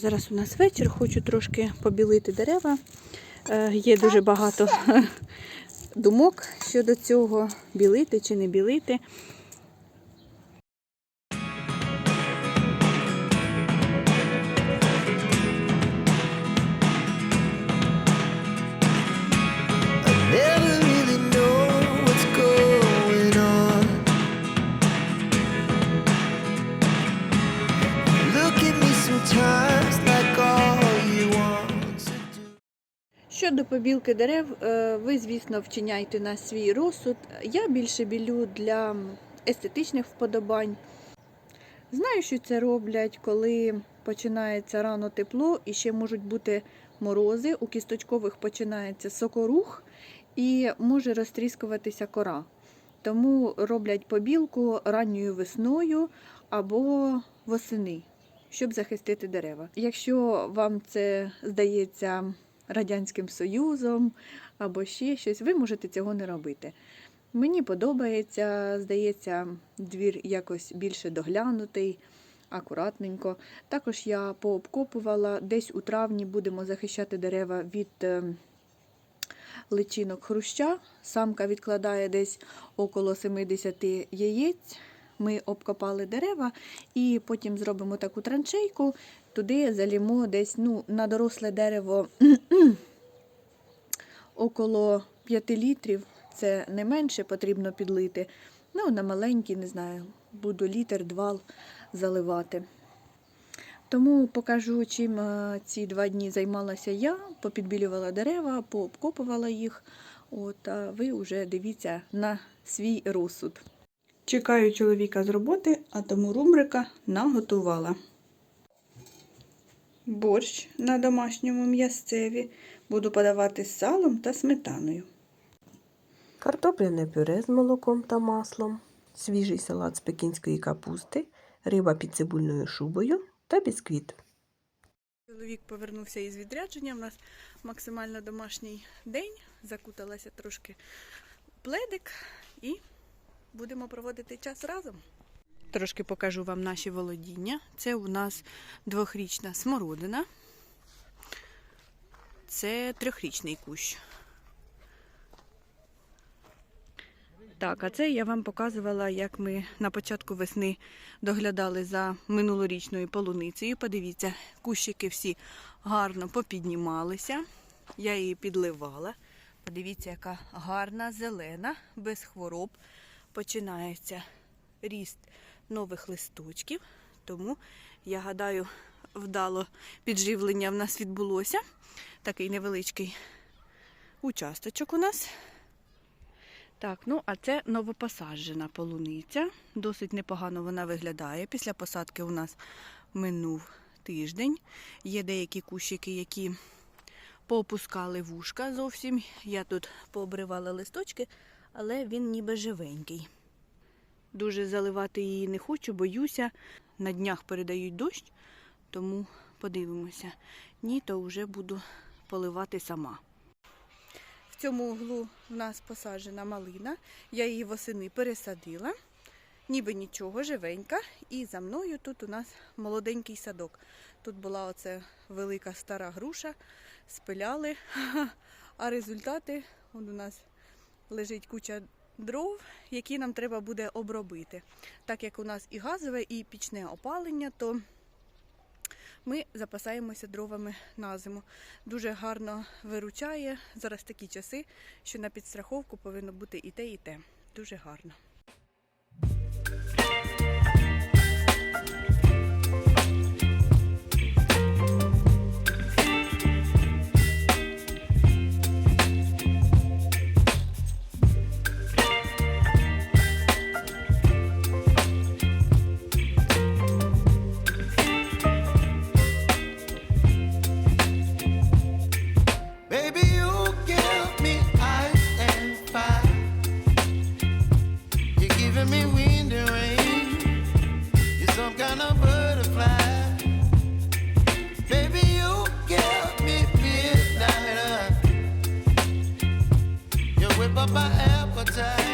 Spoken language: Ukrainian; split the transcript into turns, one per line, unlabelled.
Зараз у нас вечір, хочу трошки побілити дерева. Е, Є дуже багато думок щодо цього, білити чи не білити. Щодо побілки дерев, е, ви, звісно, вчиняйте на свій розсуд. Я більше білю для естетичних вподобань. Знаю, що це роблять, коли починається рано тепло і ще можуть бути морози. У кісточкових починається сокорух і може розтріскуватися кора. Тому роблять побілку ранньою весною або восени, щоб захистити дерева. Якщо вам це здається Радянським Союзом або ще щось, ви можете цього не робити. Мені подобається, здається, двір якось більше доглянутий, акуратненько. Також я пообкопувала, десь у травні будемо захищати дерева від е, личинок хруща. Самка відкладає десь около 70 яєць. Ми обкопали дерева і потім зробимо таку траншейку, туди залімо десь ну, на доросле дерево около 5 літрів. Це не менше потрібно підлити. Ну, на маленькі, не знаю, буду літр-два заливати. Тому покажу, чим е, ці два дні займалася я, попідбілювала дерева, пообкопувала їх. От, а ви вже дивіться на свій розсуд. Чекаю чоловіка з роботи, а тому рубрика наготувала. Борщ на домашньому м'ясцеві буду подавати з салом та сметаною.
Картопляне пюре з молоком та маслом, свіжий салат з пекінської капусти, риба під цибульною шубою та бісквіт.
Чоловік повернувся із відрядження. У нас максимально домашній день. Закуталася трошки пледик і будемо проводити час разом. Трошки покажу вам наші володіння. Це у нас двохрічна смородина. Це трьохрічний кущ. Так, а це я вам показувала, як ми на початку весни доглядали за минулорічною полуницею. Подивіться, кущики всі гарно попіднімалися. Я її підливала. Подивіться, яка гарна, зелена, без хвороб. Починається ріст нових листочків. Тому, я гадаю, вдало підживлення в нас відбулося. Такий невеличкий участочок у нас. Так, ну а це новопосаджена полуниця. Досить непогано вона виглядає. Після посадки у нас минув тиждень. Є деякі кущики, які поопускали вушка зовсім. Я тут пообривала листочки, але він ніби живенький. Дуже заливати її не хочу, боюся. На днях передають дощ, тому подивимося. Ні, то вже буду поливати сама. В цьому углу в нас посаджена малина. Я її восени пересадила. Ніби нічого, живенька. І за мною тут у нас молоденький садок. Тут була оце велика стара груша, спиляли. А результати он у нас лежить куча дров, які нам треба буде обробити. Так як у нас і газове, і пічне опалення, то ми запасаємося дровами на зиму. Дуже гарно виручає. Зараз такі часи, що на підстраховку повинно бути і те, і те. Дуже гарно. up my appetite.